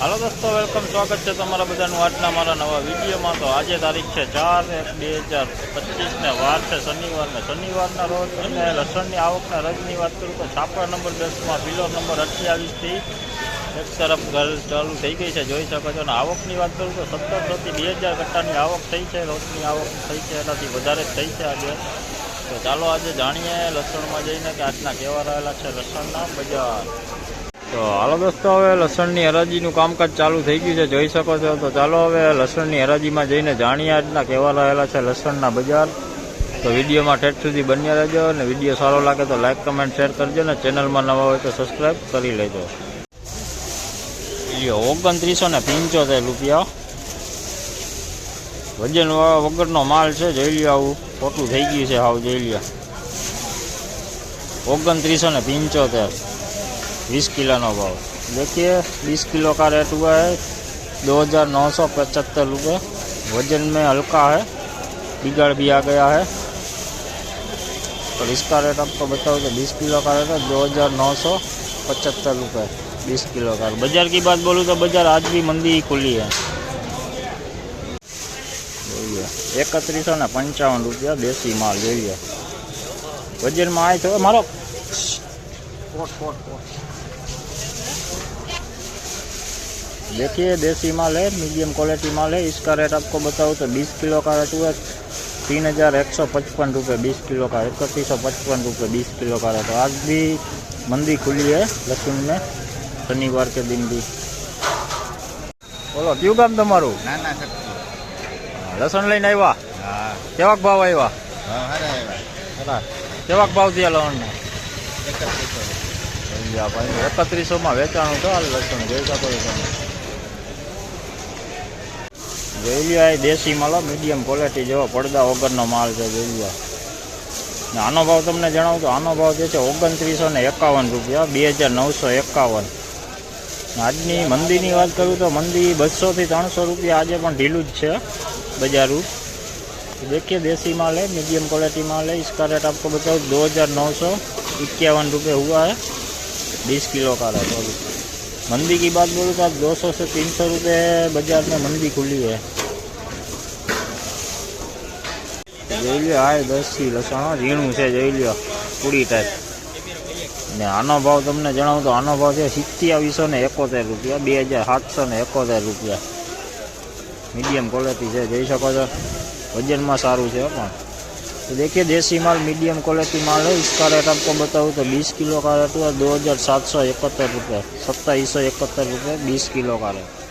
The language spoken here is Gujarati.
હાલો દોસ્તો વેલકમ સ્વાગત છે તમારા બધાનું આજના મારા નવા વિડીયોમાં. તો આજે તારીખ છે ચાર એક બે હજાર પચીસને વાર છે શનિવારને શનિવારના રોજ અને લસણની આવકના રજની વાત કરું તો છાપા નંબર દસમાં બિલો નંબર અઠ્યાવીસથી એક તરફ ગલ ચાલુ થઈ ગઈ છે, જોઈ શકો છો. અને આવકની વાત કરું તો સત્તરસોથી બે હજાર કટ્ટાની આવક થઈ છે, રોજની આવક થઈ છે, એનાથી વધારે જ થઈ છે આજે. તો ચાલો આજે જાણીએ લસણમાં જઈને કે આજના કેવા રહેલા છે લસણના બજાર. તો હાલો દોસ્તો, હવે લસણની હરાજીનું કામકાજ ચાલુ થઈ ગયું છે. જોઈ શકો છો તો ચાલો હવે લસણની હરાજીમાં જઈને જાણીએ આજના કહેવા રહેલા છે લસણના બજાર. તો વિડીયોમાં ઠેઠ સુધી બન્યા રહેજો અને વીડિયો સારો લાગે તો લાઇક કમેન્ટ, શેર કરજો ને ચેનલમાં નવા હોય તો સબસ્ક્રાઈબ કરી લેજો. ઓગણત્રીસો ને પંચોતેર રૂપિયા. વજન વગરનો માલ છે, જોઈ લ્યો આવું ખોટું થઈ ગયું છે, હાવ જોઈ લ્યો. ઓગણત્રીસો ને પંચોતેર. बीस किलो नो भाव देखिए बीस किलो का रेट हुआ है दो हज़ार नौ सौ पचहत्तर रुपये वजन में हल्का है बिगड़ भी आ गया है और इसका रेट आपको बताओ तो बीस किलो का रेट है दो हज़ार नौ सौ पचहत्तर रुपये बीस किलो का बाजार की बात बोलूँ तो बाजार आज भी मंदी ही खुली है જોઈએ એકત્રીસો ને પંચાવન રૂપિયા દેશી માલ જોઈએ વજનમાં આય તો મારો કોટ કોટ કોટ देखिए देसी माल है मीडियम क्वालिटी माल है इसका रेट आपको बताऊँ तो 20 किलो का रेट हुआ तीन हज़ार एक सौ पचपन रुपये बीस किलो का इकतीस सौ पचपन रुपये बीस किलो का रेट आज भी मंदी खुली है लहसुन में शनिवार के दिन भी બોલો કયું કામ તમારું ના ના સર લસણ લઈને આવ્યા હા કેવાક ભાવ આવ્યા હા હારા આવ્યા ખરા કેવાક ભાવ થયા લસણના એકત્રીસો અહીંયા ભાઈ એકત્રીસોમાં વેચાણું તો હાલ લસણ જોઈ શકો છો તમે જોઈ લ્યો આ દેશી માલ મીડિયમ ક્વોલિટી જેવો પડદા વગરનો માલ છે જોઈ લ્યો ને આનો ભાવ તમને જણાવું તો આનો ભાવ જે છે ઓગણત્રીસો ને એકાવન રૂપિયા બે હજાર નવસો એકાવન આજની મંદીની વાત કરું તો મંદી બસોથી ત્રણસો રૂપિયા આજે પણ ઢીલું જ છે બજારું देखिए देसी माल है मीडियम क्वालिटी माल है इसका रेट आपको बताऊँ दो हज़ार नौ सौ इक्यावन रुपये हुआ है बीस किलो का रेट और मंदी की बात बोलूँ तो आप दो सौ से तीन सौ रुपये बाजार में मंदी खुली है જોઈ લ્યો આ દસથી લસણ ઝીણું છે જોઈ લ્યો પૂરી ટાઈપ ને આનો ભાવ તમને જણાવું તો આનો ભાવ છે સિત્યાવીસો ને એકોતેર રૂપિયા બે હજાર સાતસો ને એકોતેર રૂપિયા મીડિયમ ક્વોલિટી છે જોઈ શકો છો वजन में सारू है પણ तो देखिए देसी माल मीडियम क्वालिटी माल है इसका रेट आपको बताऊँ तो 20 किलो का रेट हुआ दो हज़ार सात सौ इकहत्तर रुपये सत्ताईस सौ इकहत्तर रुपये बीस किलो का रेट